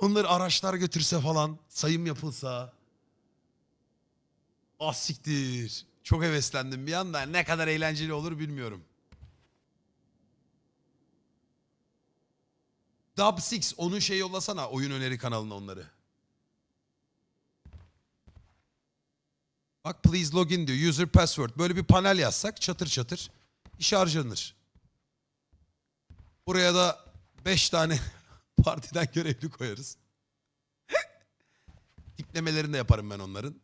Onları araçlar götürse falan, sayım yapılsa. Ah siktir. Çok heveslendim bir anda. Ne kadar eğlenceli olur bilmiyorum. Dub 6 onun şey yollasana oyun öneri kanalına onları. Bak please login diyor. User password. Böyle bir panel yazsak çatır çatır iş harcanır. Buraya da 5 tane partiden görevli koyarız. Tiplemelerini de yaparım ben onların.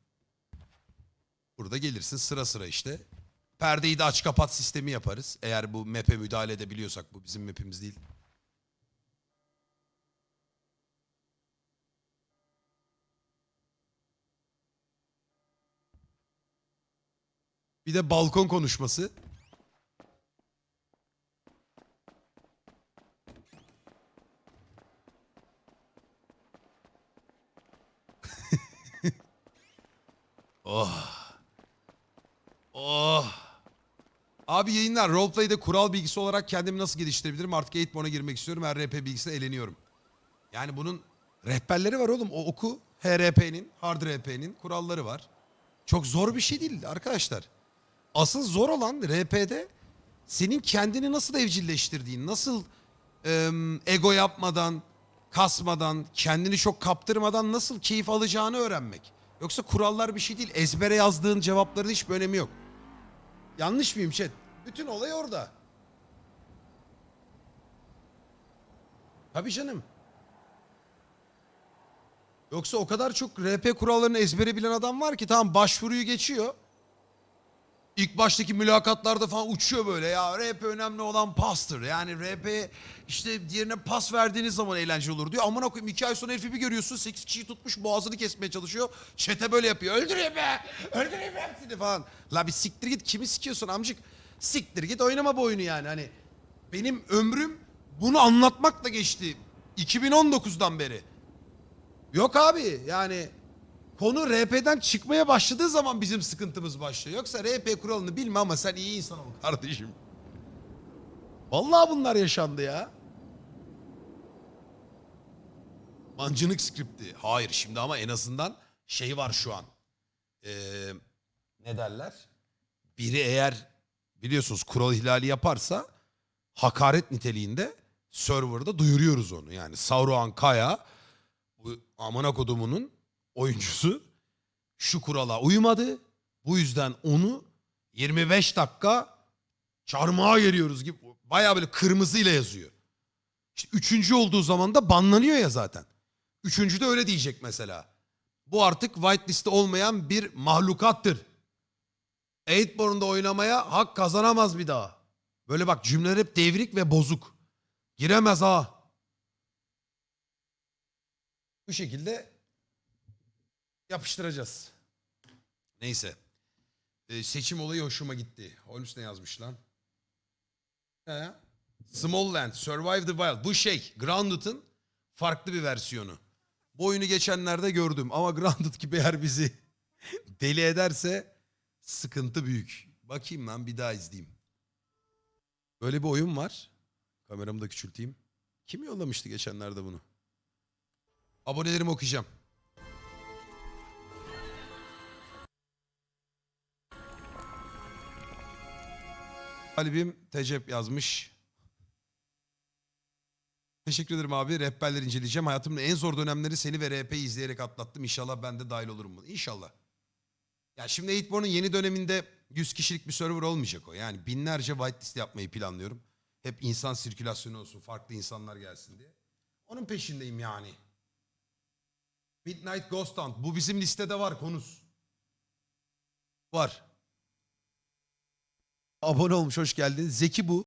Burada gelirsin sıra sıra işte. Perdeyi de aç kapat sistemi yaparız. Eğer bu map'e müdahale edebiliyorsak bu bizim map'imiz değil. Bir de balkon konuşması. Oh. Oh. Abi yayınlar. Roleplay'de kural bilgisi olarak kendimi nasıl geliştirebilirim? Artık 8 girmek istiyorum. RP bilgisine eleniyorum. Yani bunun rehberleri var oğlum. O oku. HRP'nin, Hard RP'nin kuralları var. Çok zor bir şey değil arkadaşlar. Asıl zor olan RP'de senin kendini nasıl evcilleştirdiğin, nasıl em, ego yapmadan, kasmadan, kendini çok kaptırmadan nasıl keyif alacağını öğrenmek. Yoksa kurallar bir şey değil. Ezbere yazdığın cevapların hiçbir önemi yok. Yanlış mıyım chat? Bütün olay orada. Tabii canım. Yoksa o kadar çok RP kurallarını ezbere bilen adam var ki tamam başvuruyu geçiyor. İlk baştaki mülakatlarda falan uçuyor böyle ya RP önemli olan pastır. Yani RP işte diğerine pas verdiğiniz zaman eğlenceli olur diyor. Aman koyayım iki ay sonra herifi bir görüyorsun 8 kişiyi tutmuş boğazını kesmeye çalışıyor. Çete böyle yapıyor öldüreyim be öldüreyim hepsini falan. La bir siktir git kimi sikiyorsun amcık. Siktir git oynama bu oyunu yani hani. Benim ömrüm bunu anlatmakla geçti. 2019'dan beri. Yok abi yani konu RP'den çıkmaya başladığı zaman bizim sıkıntımız başlıyor. Yoksa RP kuralını bilme ama sen iyi insan ol kardeşim. Vallahi bunlar yaşandı ya. Mancınık skripti. Hayır şimdi ama en azından şey var şu an. Ee, ne derler? Biri eğer biliyorsunuz kural ihlali yaparsa hakaret niteliğinde serverda duyuruyoruz onu. Yani Sauron Kaya bu amına kodumunun oyuncusu şu kurala uymadı. Bu yüzden onu 25 dakika çarmıha geliyoruz gibi bayağı böyle kırmızıyla yazıyor. İşte üçüncü olduğu zaman da banlanıyor ya zaten. Üçüncü de öyle diyecek mesela. Bu artık whitelist'te olmayan bir mahlukattır. Eightborn'da oynamaya hak kazanamaz bir daha. Böyle bak cümleler hep devrik ve bozuk. Giremez ha. Bu şekilde yapıştıracağız. Neyse. Ee, seçim olayı hoşuma gitti. Holmes ne yazmış lan? He? Small Land, Survive the Wild. Bu şey, Grounded'ın farklı bir versiyonu. Bu oyunu geçenlerde gördüm ama Grounded gibi eğer bizi deli ederse sıkıntı büyük. Bakayım lan bir daha izleyeyim. Böyle bir oyun var. Kameramı da küçülteyim. Kim yollamıştı geçenlerde bunu? Abonelerimi okuyacağım. Kalbim Tecep yazmış. Teşekkür ederim abi. Rehberleri inceleyeceğim. Hayatımın en zor dönemleri seni ve RP'yi izleyerek atlattım. İnşallah ben de dahil olurum buna. İnşallah. Ya şimdi Eightborn'un yeni döneminde 100 kişilik bir server olmayacak o. Yani binlerce whitelist yapmayı planlıyorum. Hep insan sirkülasyonu olsun, farklı insanlar gelsin diye. Onun peşindeyim yani. Midnight Ghost Hunt. Bu bizim listede var konus. Var. Abone olmuş hoş geldin. Zeki bu.